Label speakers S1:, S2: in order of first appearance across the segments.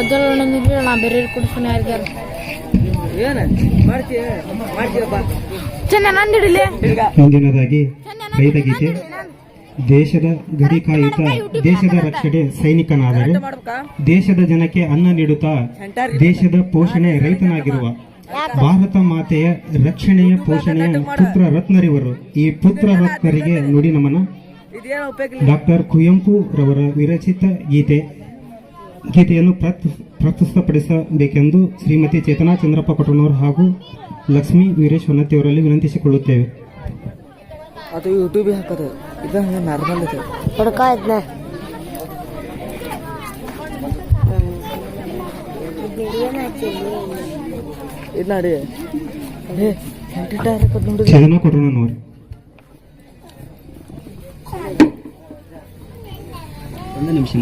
S1: ನಾ ಬೇರೆ ಕೊಡ್ತೀನಿ ಯಾರಿಗಾರ.
S2: ಮುಂದಿನದಾಗಿ ರೈತ ಗೀತೆ. ದೇಶದ ಗಡಿ ಕಾಯುತ್ತ ದೇಶದ ರಕ್ಷಣೆ ಸೈನಿಕನಾದರೆ ದೇಶದ ಜನಕ್ಕೆ ಅನ್ನ ನೀಡುತ್ತಾ ದೇಶದ ಪೋಷಣೆ ರೈತನಾಗಿರುವ ಭಾರತ ಮಾತೆಯ ರಕ್ಷಣೆಯ ಪೋಷಣೆಯ ಪುತ್ರ ರತ್ನರಿವರು ಈ ಪುತ್ರ ರತ್ನರಿಗೆ ನುಡಿ ನಮನ ಡಾಕ್ಟರ್ ಕುವೆಂಪು ರವರ ವಿರಚಿತ ಗೀತೆ. ಗೀತೆಯನ್ನು ಪ್ರತ್- ಪ್ರಸ್ತುತಪಡಿಸಬೇಕೆಂದು ಶ್ರೀಮತಿ ಚೇತನಾ ಚಂದ್ರಪ್ಪ ಕೊಟ್ಟನವರು ಹಾಗೂ ಲಕ್ಷ್ಮೀ ವೀರೇಶ್ ಹೊನ್ನತಿಯವರಲ್ಲಿ ವಿನಂತಿಸಿಕೊಳ್ಳುತ್ತೇವೆ.
S3: ಅದು ಯೂಟ್ಯೂಬ್ ಹಾಕೋದು ಇದು ಹಂಗೆ ನಾರ್ಮಲ್ ಇದೆ
S1: ಹುಡ್ಕ ಇದ್ನ.
S3: ಇದು ನೋಡಿ.
S2: ಚೇತನಾ ಒಂದು ನಿಮಿಷ.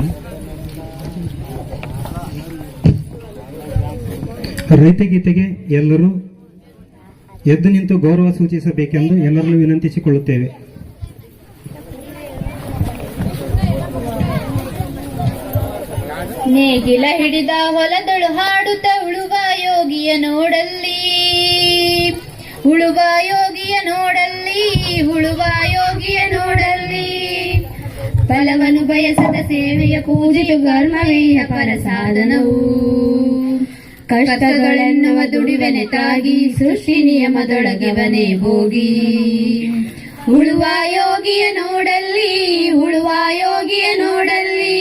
S2: ರೈತ ಗೀತೆಗೆ ಎಲ್ಲರೂ ಎದ್ದು ನಿಂತು ಗೌರವ ಸೂಚಿಸಬೇಕೆಂದು ಎಲ್ಲರಲ್ಲೂ ವಿನಂತಿಸಿಕೊಳ್ಳುತ್ತೇವೆ.
S4: ನೇಗಿಲ ಹಿಡಿದ ಹೊಲದಳು ಹಾಡುತ್ತ ಉಳುವ ಯೋಗಿಯ ನೋಡಲ್ಲಿ, ಉಳುವ ಯೋಗಿಯ ನೋಡಲ್ಲಿ, ಉಳುವ ಯೋಗಿಯ ನೋಡಲ್ಲಿ. ಫಲವನ್ನು ಬಯಸದ ಸೇವೆಯ ಪೂಜೆಯು ಕರ್ಮವೇಯ ಪರ ಸಾಧನವು ಕಷ್ಟಗಳೆನ್ನುವ ದುಡಿವನೆ ತಾಗಿ ಸೃಷ್ಟಿ ನಿಯಮದೊಳಗಿವನೆ ಹೋಗಿ ಉಳುವ ಯೋಗಿಯ ನೋಡಲ್ಲಿ, ಉಳುವ ಯೋಗಿಯ ನೋಡಲ್ಲಿ,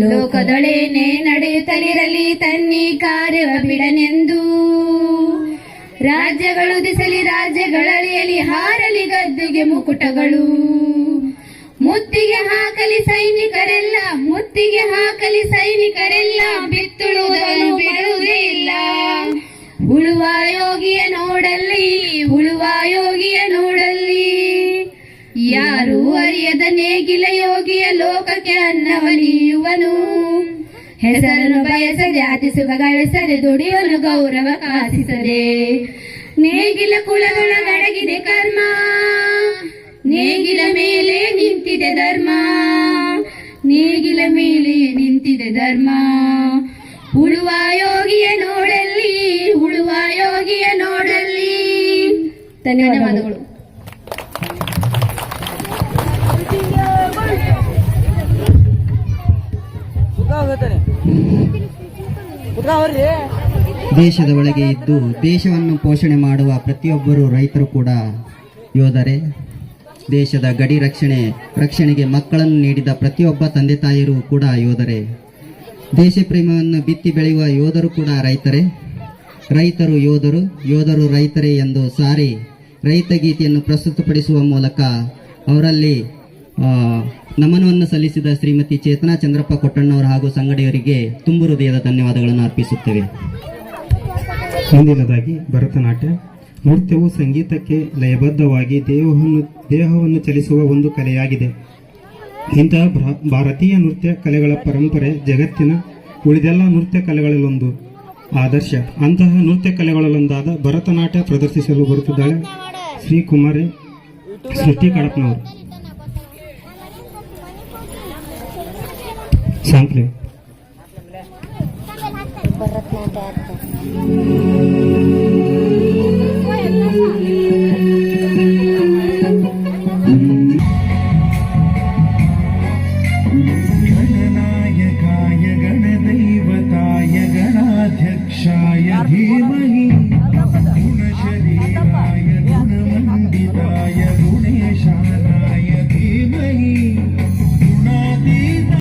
S4: ಲೋಕದೊಳೇನೆ ನಡೆಯುತ್ತಲಿರಲಿ ತನ್ನಿ ಕಾರ್ಯವ ಬಿಡನೆಂದು. ರಾಜ್ಯಗಳು ದಿಸಲಿ ರಾಜ್ಯಗಳಳಿಯಲಿ ಹಾರಲಿ ಗದ್ದುಗೆ ಮುಕುಟಗಳು. ಮುತ್ತಿಗೆ ಹಾಕಲಿ ಸೈನಿಕರೆಲ್ಲ, ಮುತ್ತಿಗೆ ಹಾಕಲಿ ಸೈನಿಕರೆಲ್ಲ ಬಿತ್ತುಳುವುದನ್ನು ಉಳುವ ಯೋಗಿಯ ನೋಡಲ್ಲಿ, ಉಳುವ ಯೋಗಿಯ ನೋಡಲ್ಲಿ. ಯಾರು ಅರಿಯದ ನೇಗಿಲ ಯೋಗಿಯ ಲೋಕಕ್ಕೆ ಅನ್ನವನಿಯುವನು ಹೆಸರನ್ನು ಬಯಸದೆ ಅತಿ ಸುಖ ಗಳಿಸದೆ ದುಡಿಯವನು ಗೌರವ ಕಾಸಿಸದೆ. ನೇಗಿಲ ಕುಲದೊಳಗಡಗಿದೆ ಕರ್ಮ. ನೇಗಿಲ ಮೇಲೆ ನಿಂತಿದೆ ಧರ್ಮ. ನೇಗಿಲ ಮೇಲೆ ನಿಂತಿದೆ ಧರ್ಮ. ಉಳುವ ಯೋಗಿಯ ಉಳುವ ಯೋಗಿಯ ನೋಡಲ್ಲಿ ಧನ್ಯವಾದಗಳು.
S5: ದೇಶದ ಒಳಗೆ ಇದ್ದು ದೇಶವನ್ನು ಪೋಷಣೆ ಮಾಡುವ ಪ್ರತಿಯೊಬ್ಬರು ರೈತರು ಕೂಡ ಯೋಧರೆ ದೇಶದ ಗಡಿ ರಕ್ಷಣೆ ರಕ್ಷಣೆಗೆ ಮಕ್ಕಳನ್ನು ನೀಡಿದ ಪ್ರತಿಯೊಬ್ಬ ತಂದೆ ತಾಯಿಯರು ಕೂಡ ಯೋಧರೆ ದೇಶ ಪ್ರೇಮವನ್ನು ಬಿತ್ತಿ ಬೆಳೆಯುವ ಯೋಧರು ಕೂಡ ರೈತರೇ. ರೈತರು ಯೋಧರು ಯೋಧರು ರೈತರೇ ಎಂದು ಸಾರಿ ರೈತ ಗೀತೆಯನ್ನು ಪ್ರಸ್ತುತಪಡಿಸುವ ಮೂಲಕ ಅವರಲ್ಲಿ ನಮನವನ್ನು ಸಲ್ಲಿಸಿದ ಶ್ರೀಮತಿ ಚೇತನಾ ಚಂದ್ರಪ್ಪ ಕೊಟ್ಟಣ್ಣವರು ಹಾಗೂ ಸಂಗಡಿಯವರಿಗೆ ತುಂಬು ಹೃದಯದ ಧನ್ಯವಾದಗಳನ್ನು ಅರ್ಪಿಸುತ್ತೇವೆ.
S2: ಮುಂದಿನದಾಗಿ ಭರತನಾಟ್ಯ. ನೃತ್ಯವು ಸಂಗೀತಕ್ಕೆ ಲಯಬದ್ಧವಾಗಿ ದೇಹವನ್ನು ದೇಹವನ್ನು ಚಲಿಸುವ ಒಂದು ಕಲೆಯಾಗಿದೆ. ಇಂತಹ ಭ್ರ- ಭಾರತೀಯ ನೃತ್ಯ ಕಲೆಗಳ ಪರಂಪರೆ ಜಗತ್ತಿನ ಉಳಿದೆಲ್ಲ ನೃತ್ಯ ಕಲೆಗಳಲ್ಲೊಂದು. ಆದರ್ಶ. ಅಂತಹ ನೃತ್ಯ ಕಲೆಗಳಲ್ಲೊಂದಾದ ಭರತನಾಟ್ಯ ಪ್ರದರ್ಶಿಸಲು ಬರುತ್ತಿದ್ದಾಳೆ ಶ್ರೀ ಕುಮಾರಿ ಸೃಷ್ಟಿ ಕಡಪ್ನವರು. ಸಾಂಪ್ಲಿ
S6: ಭರತನಾಟ್ಯ. Ah,